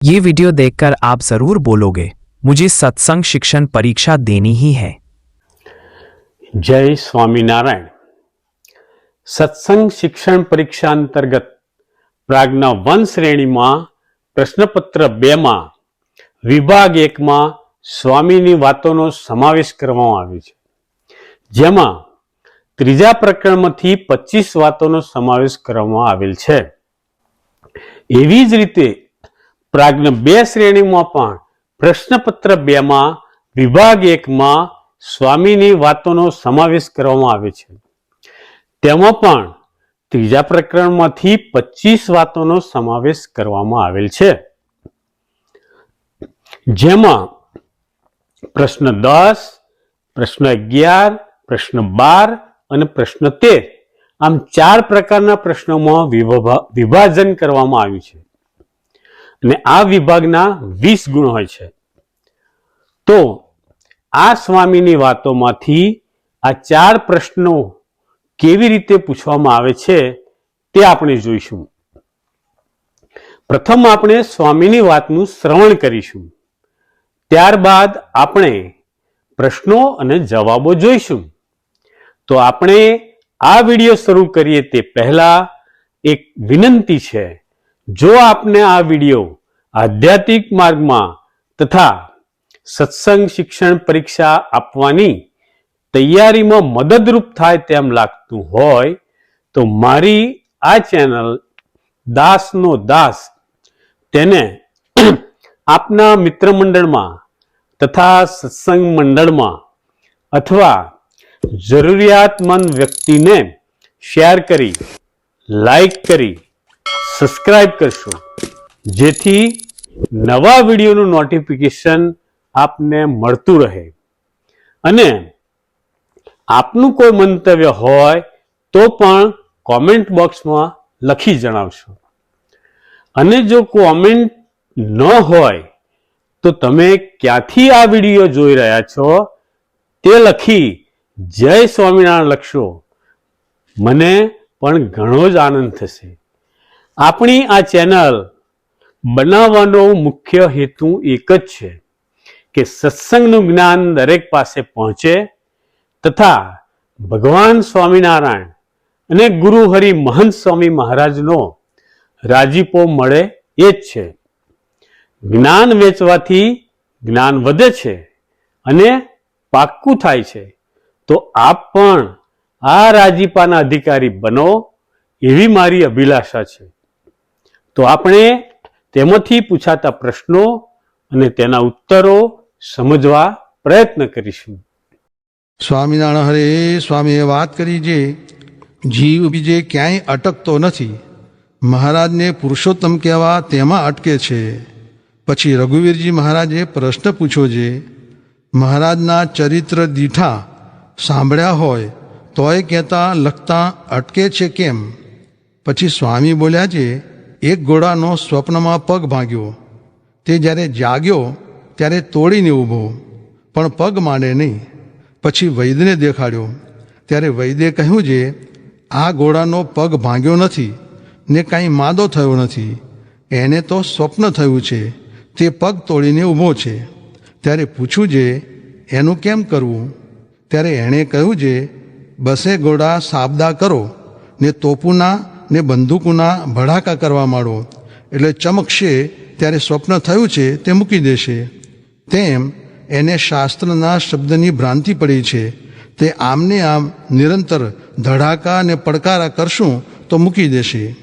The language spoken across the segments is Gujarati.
ये वीडियो देखकर आप जरूर बोलोगे मुझे सत्संग शिक्षण परीक्षा देनी ही है જય સ્વામિનારાયણ સત્સંગ શિક્ષણ પરીક્ષા અંતર્ગત પ્રાગના વન શ્રેણીમાં પ્રશ્નપત્ર બેમાં વિભાગ એકમાં સ્વામીની વાતોનો સમાવેશ કરવામાં આવ્યો છે જેમાં ત્રીજા પ્રકરણમાંથી પચીસ વાતોનો સમાવેશ કરવામાં આવેલ છે એવી જ રીતે પ્રાગ્ન બે શ્રેણીમાં પણ પ્રશ્નપત્ર બેમાં, વિભાગ એકમાં સ્વામીની વાતોનો સમાવેશ કરવામાં આવે છે. તેમાં પણ ત્રીજા પ્રકરણમાંથી પચીસ વાતોનો સમાવેશ કરવામાં આવેલ છે. જેમાં પ્રશ્ન દસ, પ્રશ્ન અગિયાર, પ્રશ્ન બાર અને પ્રશ્ન તેર આમ ચાર પ્રકારના પ્રશ્નોમાં વિભા- વિભાજન કરવામાં આવ્યું છે. અને આ વિભાગના વીસ ગુણ હોય છે. તો આ સ્વામીની વાતોમાંથી આ ચાર પ્રશ્નો કેવી રીતે પૂછવામાં આવે છે તે આપણે જોઈશું. પ્રથમ આપણે સ્વામીની વાતનું શ્રવણ કરીશું. ત્યારબાદ આપણે પ્રશ્નો અને જવાબો જોઈશું. તો આપણે આ વીડિયો શરૂ કરીએ તે પહેલા એક વિનંતી છે. જો આપને આ વિડિયો આધ્યાત્મિક માર્ગમાં તથા સત્સંગ શિક્ષણ પરીક્ષા આપવાની તૈયારીમાં મદદરૂપ થાય તેમ લાગતું હોય, તો મારી આ ચેનલ દાસનો દાસ તેને આપના મિત્ર મંડળમાં તથા સત્સંગ મંડળમાં અથવા જરૂરિયાતમંદ વ્યક્તિને શેર કરી, લાઈક કરી સબસ્ક્રાઇબ કરશો. જેથી નવા વિડીયોનું નોટિફિકેશન આપને મળતું રહે. અને આપનું કોઈ મંતવ્ય હોય તો પણ કોમેન્ટ બોક્સમાં લખી જણાવશો. અને જો કોમેન્ટ ન હોય તો તમે ક્યાંથી આ વીડિયો જોઈ રહ્યા છો તે લખી જય સ્વામિનારાયણ લખશો. મને પણ ઘણો જ આનંદ થશે. આપણી આ ચેનલ બનાવવાનો મુખ્ય હેતુ એક જ છે કે સત્સંગનું જ્ઞાન દરેક પાસે પહોંચે તથા ભગવાન સ્વામિનારાયણ અને ગુરુ હરિ મહંત સ્વામી મહારાજનો રાજીપો મળે એ જ છે. જ્ઞાન વેચવાથી જ્ઞાન વધે છે અને પાક્કું થાય છે. તો આપ પણ આ રાજીપાના અધિકારી બનો એવી મારી અભિલાષા છે. તો આપણે તેમાંથી પૂછાતા પ્રશ્નો અને તેના ઉત્તરો સમજવા પ્રયત્ન કરીશું. સ્વામિનારાયણ હરે સ્વામીએ વાત કરી જે, જીવ બીજે ક્યાંય અટકતો નથી. મહારાજને પુરુષોત્તમ કહેવા તેમાં અટકે છે. પછી રઘુવીરજી મહારાજે પ્રશ્ન પૂછ્યો છે મહારાજના ચરિત્ર દીઠા સાંભળ્યા હોય, તોય કહેતા લખતા અટકે છે કેમ? પછી સ્વામી બોલ્યા છે એક ઘોડાનો સ્વપ્નમાં પગ ભાંગ્યો. તે જ્યારે જાગ્યો, ત્યારે તોડીને ઊભો, પણ પગ માંડે નહીં. પછી વૈદ્યને દેખાડ્યો. ત્યારે વૈદ્યે કહ્યું છે આ ઘોડાનો પગ ભાંગ્યો નથી, ને કાંઈ માદો થયો નથી. એને તો સ્વપ્ન થયું છે, તે પગ તોડીને ઊભો છે. ત્યારે પૂછ્યું જે, એનું કેમ કરવું? ત્યારે એણે કહ્યું જે, બસે ઘોડા સાબદા કરો, ને તોપુના ને બંદૂકોના ભડાકા કરવા માંડો. એટલે ચમકશે ત્યારે સ્વપ્ન થયું છે તે મૂકી દેશે. તેમ એને શાસ્ત્રના શબ્દની ભ્રાંતિ પડી છે. તે આમને આમ નિરંતર ધડાકા અને પડકારા કરશું તો મૂકી દેશે.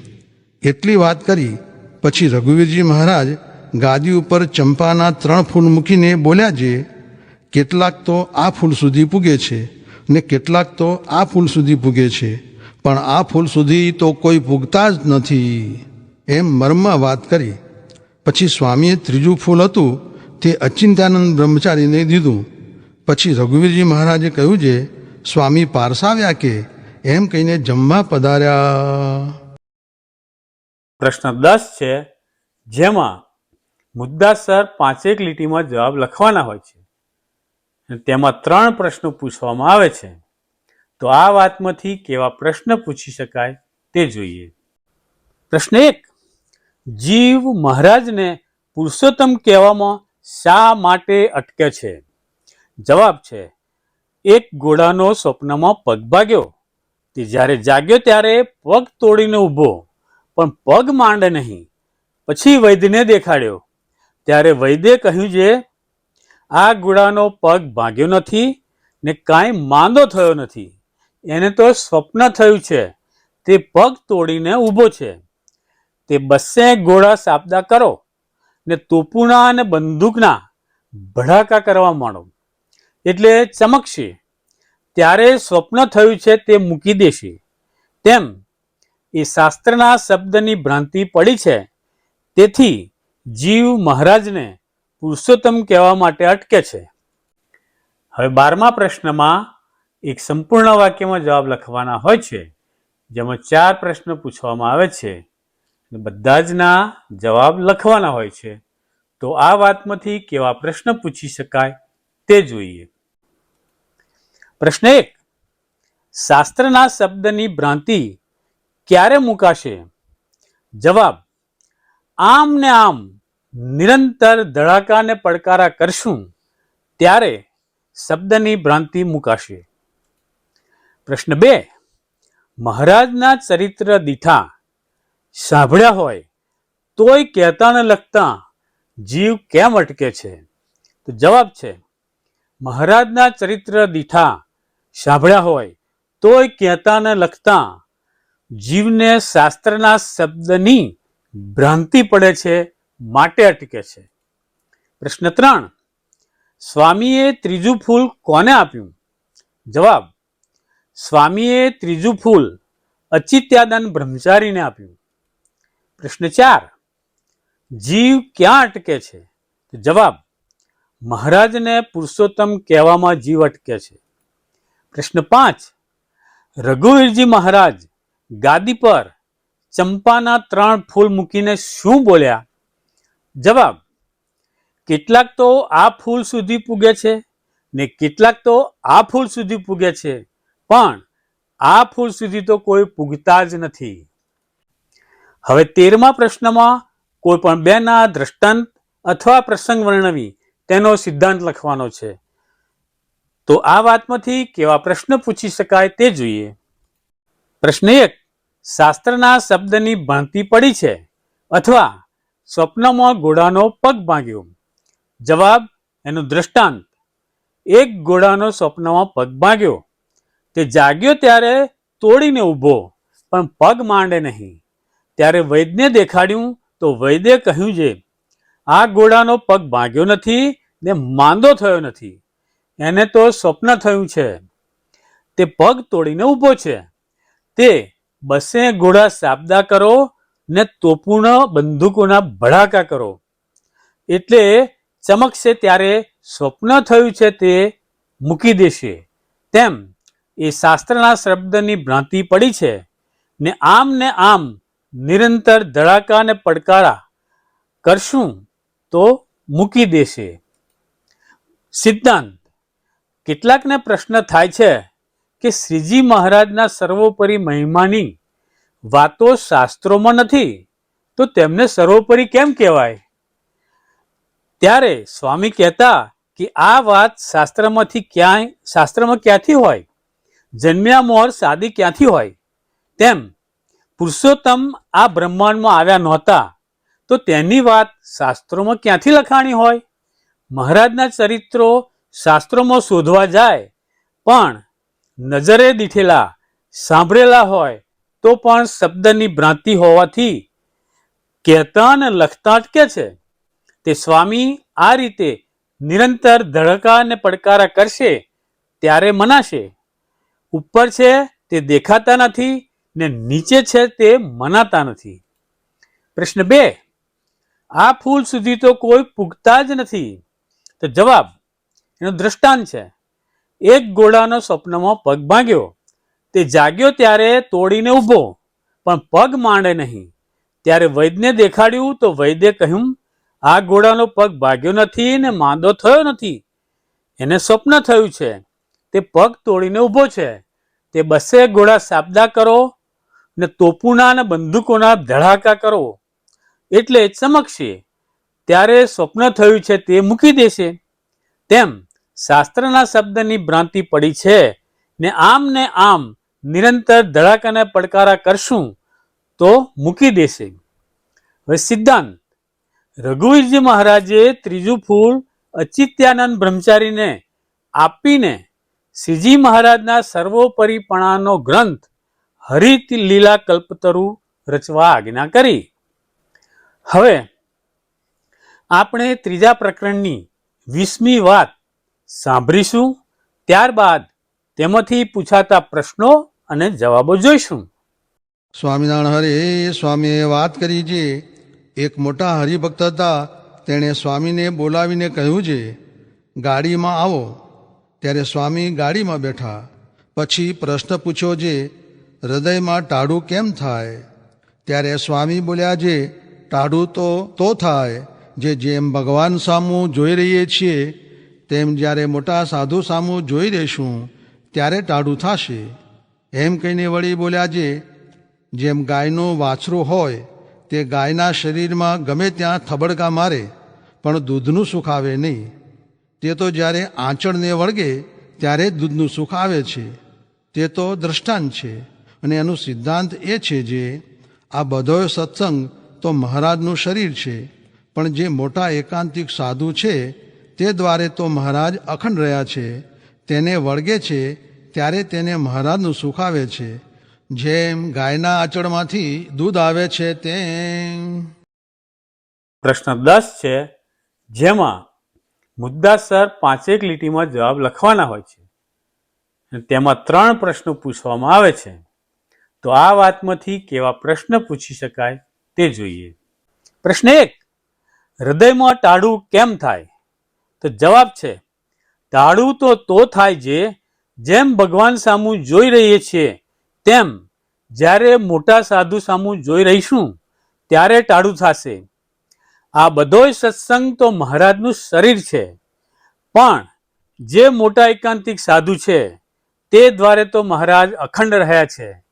એટલી વાત કરી, પછી રઘુવીરજી મહારાજ ગાદી ઉપર ચંપાના ત્રણ ફૂલ મૂકીને બોલ્યા છે કેટલાક તો આ ફૂલ સુધી પૂગે છે ને કેટલાક તો આ ફૂલ સુધી પૂગે છે. પણ આ ફૂલ સુધી તો કોઈ પૂગતા જ નથી. એમ મર્મમાં વાત કરી. પછી સ્વામીએ ત્રીજું ફૂલ હતું, તે અચિંત્યાનંદ બ્રહ્મચારીને દીધું. પછી રઘુવીરજી મહારાજે કહ્યું છે સ્વામી પારસાવ્યા કે? એમ કહીને જમવા પધાર્યા. પ્રશ્ન દસ છે, જેમાં મુદ્દાસર પાંચેક લીટીમાં જવાબ લખવાના હોય છે. તેમાં ત્રણ પ્રશ્નો પૂછવામાં આવે છે. તો આ વાતમાંથી કેવા પ્રશ્ન પૂછી શકાય તે જોઈએ. પ્રશ્ન એક, જીવ મહારાજને પુરુષોત્તમ કહેવામાં શા માટે અટકે છે? જવાબ છે, એક ઘોડાનો સ્વપ્નમાં પગ ભાગ્યો. તે જ્યારે જાગ્યો ત્યારે પગ તોડીને ઊભો, પણ પગ માંડે નહીં. પછી વૈદ્યને દેખાડ્યો. ત્યારે વૈદ્યે કહ્યું છે, આ ઘોડાનો પગ ભાગ્યો નથી ને કાંઈ માંદો થયો નથી. એને તો સ્વપ્ન થયું છે. તે પગ તોડીને ઊભો છે. તે બસે ઘોડા સાબદા કરો ને તોપુના અને બંદૂકના ભડાકા કરવા માંડો. એટલે ચમકશે. ત્યારે સ્વપ્ન થયું છે તે મૂકી દેશે. તેમ એ શાસ્ત્રના શબ્દની ભ્રાંતિ પડી છે. તેથી જીવ મહારાજને પુરુષોત્તમ કહેવા માટે અટકે છે. હવે બારમા પ્રશ્નમાં એક સંપૂર્ણ વાક્યમાં જવાબ લખવાના હોય છે, જેમાં ચાર પ્રશ્ન પૂછવામાં આવે છે બધા જ ના જવાબ લખવાના હોય છે. તો આ વાતમાંથી કેવા પ્રશ્ન પૂછી શકાય તે જોઈએ. પ્રશ્ન એક, શાસ્ત્રના શબ્દની ભ્રાંતિ ક્યારે મુકાશે? જવાબ, આમ ને આમ નિરંતર ધડાકાને પડકારા કરશું, ત્યારે શબ્દની ભ્રાંતિ મુકાશે. પ્રશ્ન બે. મહારાજના ચરિત્ર દીઠા સાંભળ્યા હોય, તોય કહેતા ને લખતા જીવ કેમ અટકે છે? તો જવાબ છે, મહારાજના ચરિત્ર દીઠા સાંભળ્યા હોય, તોય કહેતા ને લખતા જીવને શાસ્ત્રના શબ્દની ભ્રાંતિ પડે છે, માટે અટકે છે. પ્રશ્ન ત્રણ. સ્વામીએ ત્રીજું ફૂલ કોને આપ્યું? જવાબ સ્વામીએ ત્રીજું ફૂલ અચિત્યાદાન બ્રહ્મચારીને આપ્યું. પ્રશ્ન ચાર, જીવ ક્યાં અટકે છે? જવાબ, મહારાજને પુરુષોત્તમ કહેવામાં જીવ અટકે છે. પ્રશ્ન પાંચ, રઘુવીરજી મહારાજ ગાદી પર ચંપાના ત્રણ ફૂલ મૂકીને શું બોલ્યા? જવાબ, કેટલાક તો આ ફૂલ સુધી પૂગે છે ને કેટલાક તો આ ફૂલ સુધી પૂગે છે. પણ આ ફૂલ સુધી તો કોઈ પૂગતા જ નથી. હવે તેરમા પ્રશ્નમાં કોઈ પણ બેના દ્રષ્ટાંત અથવા પ્રસંગ વર્ણવી તેનો સિદ્ધાંત લખવાનો છે. તો આ વાતમાંથી કેવા પ્રશ્ન પૂછી શકાય તે જોઈએ. પ્રશ્ન એક, શાસ્ત્રના શબ્દની ભણતી પડી છે અથવા સ્વપ્નમાં ઘોડાનો પગ ભાંગ્યો? જવાબ, એનું દ્રષ્ટાંત, એક ઘોડાનો સ્વપ્નમાં પગ ભાંગ્યો. તે જાગ્યો ત્યારે તોડીને ઊભો, પણ પગ માંડે નહીં. ત્યારે વૈદ્યને દેખાડ્યું, તો વૈદ્યે કહ્યું છે આ ઘોડાનો પગ ભાંગ્યો નથી ને માંદો થયો નથી. એને તો સ્વપ્ન થયું છે. તે પગ તોડીને ઊભો છે. તે બસે ઘોડા સાબદા કરો ને તોપૂર્ણ બંદૂકોના ભડાકા કરો. એટલે ચમકશે ત્યારે સ્વપ્ન થયું છે તે મૂકી દેશે. તેમ એ શાસ્ત્રના શબ્દની ભ્રાંતિ પડી છે ને આમ ને આમ નિરંતર ધડાકા ને પડકારા કરશું તો મૂકી દેશે. સિદ્ધાંત. કેટલાકને પ્રશ્ન થાય છે કે શ્રીજી મહારાજના સર્વોપરી મહિમાની વાતો શાસ્ત્રોમાં નથી, તો તેમને સર્વોપરી કેમ કહેવાય? ત્યારે સ્વામી કહેતા કે આ વાત શાસ્ત્રમાંથી ક્યાંય, શાસ્ત્રમાં ક્યાંથી હોય? જન્મ્યા મોર સાદી ક્યાંથી હોય? તેમ પુરુષોત્તમ આ બ્રહ્માંડમાં આવ્યા નહોતા. તો તેની વાત શાસ્ત્રોમાં ક્યાંથી લખાણી હોય? મહારાજના ચરિત્રો શાસ્ત્રોમાં શોધવા જાય, પણ નજરે દીઠેલા, સાંભળેલા હોય, તો પણ શબ્દની ભ્રાંતિ હોવાથી કહેતા અને લખતા અટકે છે, તે સ્વામી આ રીતે નિરંતર ધડકા અને પડકારા કરશે, ત્યારે મનાશે. ઉપર છે તે દેખાતા નથી ને નીચે છે તે મનાતા નથી. પ્રશ્ન બે, આ ફૂલ સુધી તો કોઈ પૂગતા જ નથી. તો જવાબ, એનો દ્રષ્ટાંત છે. એક ઘોડાનો સ્વપ્નમાં પગ ભાંગ્યો. તે જાગ્યો ત્યારે તોડીને ઊભો, પણ પગ માંડે નહીં. ત્યારે વૈદ્યને દેખાડ્યું તો વૈદ્ય કહ્યું, આ ઘોડાનો પગ ભાગ્યો નથી ને માંદો થયો નથી. એને સ્વપ્ન થયું છે. તે પગ તોડીને ઊભો છે. તે બસે ઘોડા સાબદા કરો ને તોપુના અને બંદૂકોના ધડાકા કરો. એટલે ચમકશે ત્યારે સ્વપ્ન થયું છે તે મૂકી દેશે. તેમ શાસ્ત્રના શબ્દની ભ્રાંતિ પડી છે ને આમ ને આમ નિરંતર ધડાકાને પડકારા કરશું તો મૂકી દેશે. હવે સિદ્ધાંત. રઘુવીરજી મહારાજે ત્રીજું ફૂલ અચિત્યાનંદ બ્રહ્મચારીને આપીને શ્રીજી મહારાજના સર્વોપરીપણાનો ગ્રંથ હરિત લીલા કલ્પતરુ રચવા આજ્ઞા કરી. હવે આપણે ત્રીજા પ્રકરણની વીસમી વાત સાંભળીશું, ત્યારબાદ તેમાંથી પૂછાતા પ્રશ્નો અને જવાબો જોઈશું. સ્વામિનારાયણ હરે, સ્વામીએ વાત કરી છે. એક મોટા હરિભક્ત હતા, તેણે સ્વામીને બોલાવીને કહ્યું છે, ગાડીમાં આવો. ત્યારે સ્વામી ગાડીમાં બેઠા. પછી પ્રશ્ન પૂછ્યો જે, હૃદયમાં ટાઢું કેમ થાય? ત્યારે સ્વામી બોલ્યા જે, ટાઢું તો તો થાય, જે જેમ ભગવાન સામું જોઈ રહીએ છીએ, તેમ જ્યારે મોટા સાધુ સામું જોઈ રહીશું, ત્યારે ટાઢું થશે. એમ કહીને વળી બોલ્યા જે, જેમ ગાયનું વાછરું હોય, તે ગાયના શરીરમાં ગમે ત્યાં થબડકા મારે, પણ દૂધનું સુખ આવે નહીં. તે તો જ્યારે આંચળને વળગે, ત્યારે જ દૂધનું સુખ આવે છે. તે તો દ્રષ્ટાંત છે. અને એનું સિદ્ધાંત એ છે જે, આ બધોય સત્સંગ તો મહારાજનું શરીર છે. પણ જે મોટા એકાંતિક સાધુ છે, તે દ્વારે તો મહારાજ અખંડ રહ્યા છે. તેને વળગે છે, ત્યારે તેને મહારાજનું સુખ આવે છે. જેમ ગાયના આંચળમાંથી દૂધ આવે છે, તેમ. પ્રશ્ન દસ છે, જેમાં મુદ્દાસર પાંચેક લીટીમાં જવાબ લખવાના હોય છે. તેમાં ત્રણ પ્રશ્નો પૂછવામાં આવે છે. તો આ વાતમાંથી કેવા પ્રશ્ન પૂછી શકાય તે જોઈએ. પ્રશ્ન એક, હૃદયમાં ટાળું કેમ થાય? તો જવાબ છે, ટાળું તો તો થાય છે જેમ ભગવાન સામું જોઈ રહીએ છીએ, તેમ જ્યારે મોટા સાધુ સામું જોઈ રહીશું, ત્યારે ટાળું થશે. આ બધોય સત્સંગ તો મહારાજનું શરીર છે. પણ જે મોટા એકાંતિક સાધુ છે, તે દ્વારે તો મહારાજ અખંડ રહ્યા છે.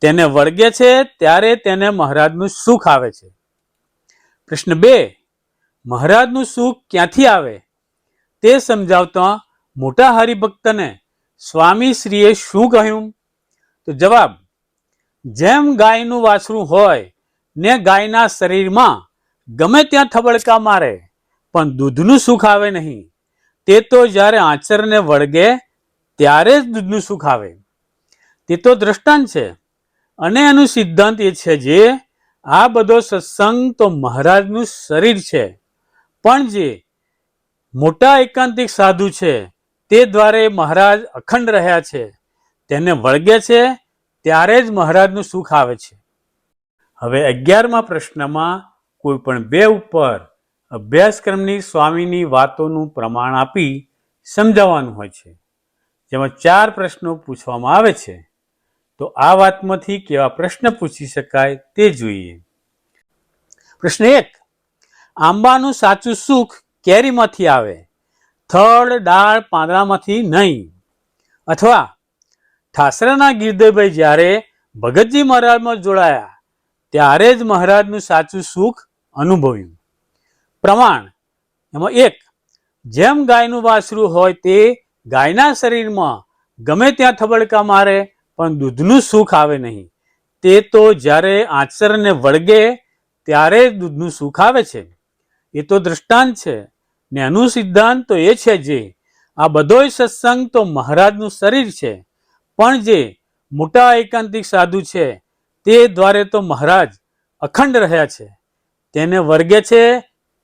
તેને વળગે છે, ત્યારે તેને મહારાજનું સુખ આવે છે. પ્રશ્ન બે, મહારાજનું સુખ ક્યાંથી આવે? તે સમજાવતા મોટા હરિભક્તને સ્વામી શ્રીએ શું કહ્યું? તો જવાબ, જેમ ગાયનું વાસરું હોય ને ગાયના શરીરમાં ગમે ત્યાં થબડકા મારે, પણ દૂધનું સુખ આવે નહીં. તે તો જ્યારે આચરને વળગે, ત્યારે જ દૂધનું સુખ આવે. તે તો દ્રષ્ટાંત છે. અને એનું સિદ્ધાંત એ છે જે, આ બધો સત્સંગ તો મહારાજનું શરીર છે. પણ જે મોટા એકાંતિક સાધુ છે, તે દ્વારે મહારાજ અખંડ રહ્યા છે. તેને વળગે છે, ત્યારે જ મહારાજનું સુખ આવે છે. હવે અગિયારમા પ્રશ્નમાં કોઈ પણ બે ઉપર અભ્યાસક્રમની સ્વામીની વાતોનું પ્રમાણ આપી સમજાવવાનું હોય છે. જેમાં ચાર પ્રશ્નો પૂછવામાં આવે છે. તો આ વાતમાંથી કેવા પ્રશ્ન પૂછી શકાય તે જોઈએ. પ્રશ્ન એક, આંબાનું સાચું સુખ કેરીમાંથી આવે? થડ ડાળ, પાંદડામાંથી નહીં. અથવા, ઠાસરાના ગીરદેભાઈ જ્યારે ભગતજી મહારાજમાં જોડાયા, ત્યારે જ મહારાજનું સાચું સુખ અનુભવ્યું. પ્રમાણ, એમાં એક, જેમ ગાયનું વાસરું હોય તે ગાયના શરીરમાં ગમે ત્યાં થબડકા મારે, પણ દૂધનું સુખ આવે નહીં. તે તો જ્યારે આચરને વળગે, ત્યારે દૂધનું સુખ આવે છે. એ તો દ્રષ્ટાંત છે, ને એનું સિદ્ધાંત તો એ છે જે, આ બધોય સત્સંગ તો મહારાજનું શરીર છે. પણ જે મોટા એકાંતિક સાધુ છે, તે દ્વારે તો મહારાજ અખંડ રહ્યા છે. તેને વર્ગે છે,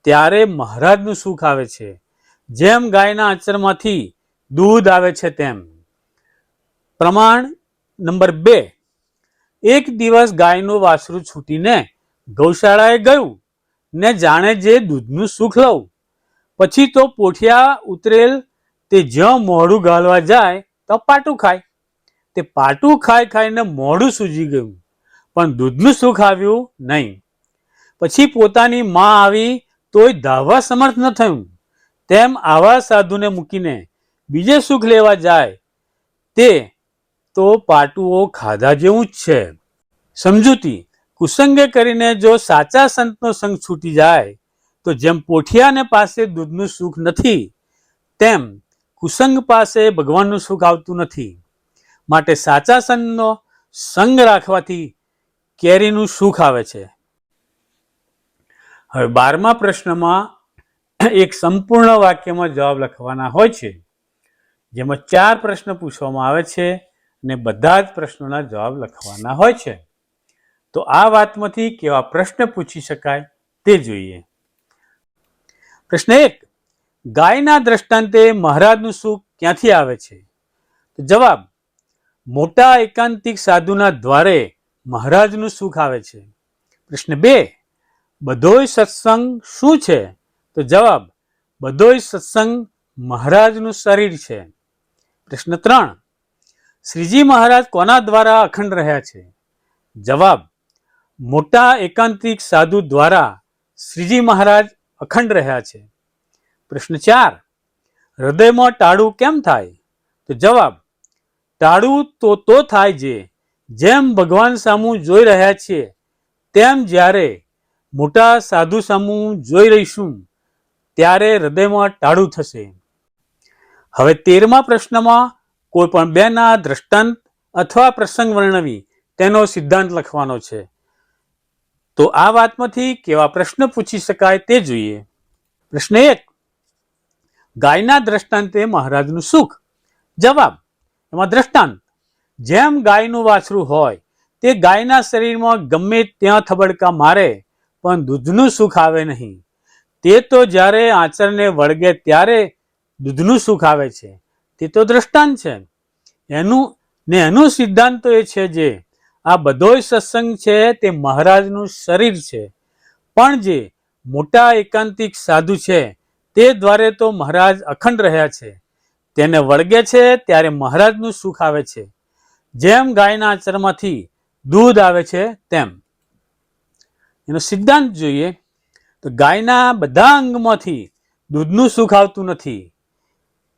ત્યારે મહારાજનું સુખ આવે છે. જેમ ગાયના આચરમાંથી દૂધ આવે છે તેમ. પ્રમાણ નંબર બે. એક દિવસ ગાયનું વાસરું છૂટીને ગૌશાળાએ ગયું ને જાણે જે દૂધનું સુખ લઉં. પછી તો પોઠિયા ઉતરેલ તે જ્યાં મોઢું ગાળવા જાય તો પાટું ખાય. તે પાટું ખાઈ ખાઈને મોઢું સૂજી ગયું, પણ દૂધનું સુખ આવ્યું નહીં. પછી પોતાની માં આવી તોય ધાવવા સમર્થ ન થયું. તેમ આવા સાધુને મૂકીને બીજે સુખ લેવા જાય તે તો પાટુઓ ખાધા જેવું જ છે. સમજૂતી, કુસંગે કરીને જો સાચા સંતનો સંગ છૂટી જાય, તો જેમ પોઠિયાને પાસે દૂધનું સુખ નથી, તેમ કુસંગ પાસે ભગવાનનું સુખ આવતું નથી. માટે સાચા સંતનો સંગ રાખવાથી કેરીનું સુખ આવે છે. હવે બારમા પ્રશ્નમાં એક સંપૂર્ણ વાક્યમાં જવાબ લખવાના હોય છે, જેમાં ચાર પ્રશ્ન પૂછવામાં આવે છે અને બધા જ પ્રશ્નોના જવાબ લખવાના હોય છે. તો આ વાતમાંથી કેવા પ્રશ્ન પૂછી શકાય તે જોઈએ. પ્રશ્ન એક, ગાયના દ્રષ્ટાંતે મહારાજનું સુખ ક્યાંથી આવે છે? જવાબ, મોટા એકાંતિક સાધુના દ્વારે મહારાજનું સુખ આવે છે. પ્રશ્ન બે બધોય સત્સંગ શું છે? તો જવાબ, બધોય સત્સંગ મહારાજનું શરીર છે. પ્રશ્ન ત્રણ, શ્રીજી મહારાજ કોના દ્વારા અખંડ રહ્યા છે? જવાબ, મોટા એકાંતિક સાધુ દ્વારા શ્રીજી મહારાજ અખંડ રહ્યા છે. પ્રશ્ન ચાર, હૃદયમાં ટાળું કેમ થાય? તો જવાબ, ટાળું તો તો થાય જે, જેમ ભગવાન સામું જોઈ રહ્યા છીએ, તેમ જ્યારે મોટા સાધુ સમૂહ જોઈ રહીશું, ત્યારે હૃદયમાં ટાળું થશે. હવે તેરમા પ્રશ્નમાં કોઈ પણ બેના દ્રષ્ટાંત અથવા પ્રસંગ વર્ણવી તેનો સિદ્ધાંત લખવાનો છે. તો આ વાતમાંથી કેવા પ્રશ્ન પૂછી શકાય તે જોઈએ. પ્રશ્ન એક, ગાયના દ્રષ્ટાંતે મહારાજનું સુખ? જવાબ, એમાં દ્રષ્ટાંત, જેમ ગાયનું વાછરું હોય, તે ગાયના શરીરમાં ગમે ત્યાં થબડકા મારે પણ દૂધનું સુખ આવે નહીં. તે તો જ્યારે આચરને વળગે ત્યારે દૂધનું સુખ આવે છે. તે તો દ્રષ્ટાંત છે. એનું, ને એનું સિદ્ધાંત તો એ છે જે, આ બધોય સત્સંગ છે તે મહારાજનું શરીર છે. પણ જે મોટા એકાંતિક સાધુ છે, તે દ્વારે તો મહારાજ અખંડ રહ્યા છે. તેને વળગે છે ત્યારે મહારાજનું સુખ આવે છે. જેમ ગાયના આચરમાંથી દૂધ આવે છે, તેમ. એનો સિદ્ધાંત જોઈએ તો ગાયના બધા અંગમાંથી દૂધનું સુખ આવતું નથી.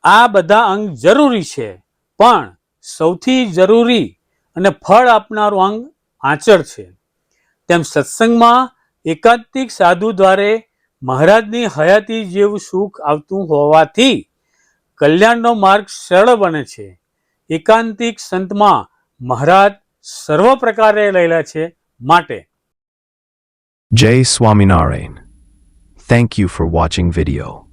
આ બધા અંગ જરૂરી છે, પણ સૌથી જરૂરી અને ફળ આપનારું અંગ આંચળ છે. તેમ સત્સંગમાં એકાંતિક સાધુ દ્વારે મહારાજની હયાતી જેવું સુખ આવતું હોવાથી કલ્યાણનો માર્ગ સરળ બને છે. એકાંતિક સંતમાં મહારાજ સર્વ પ્રકારે લયેલા છે માટે. Jai Swaminarayan. Thank you for watching video.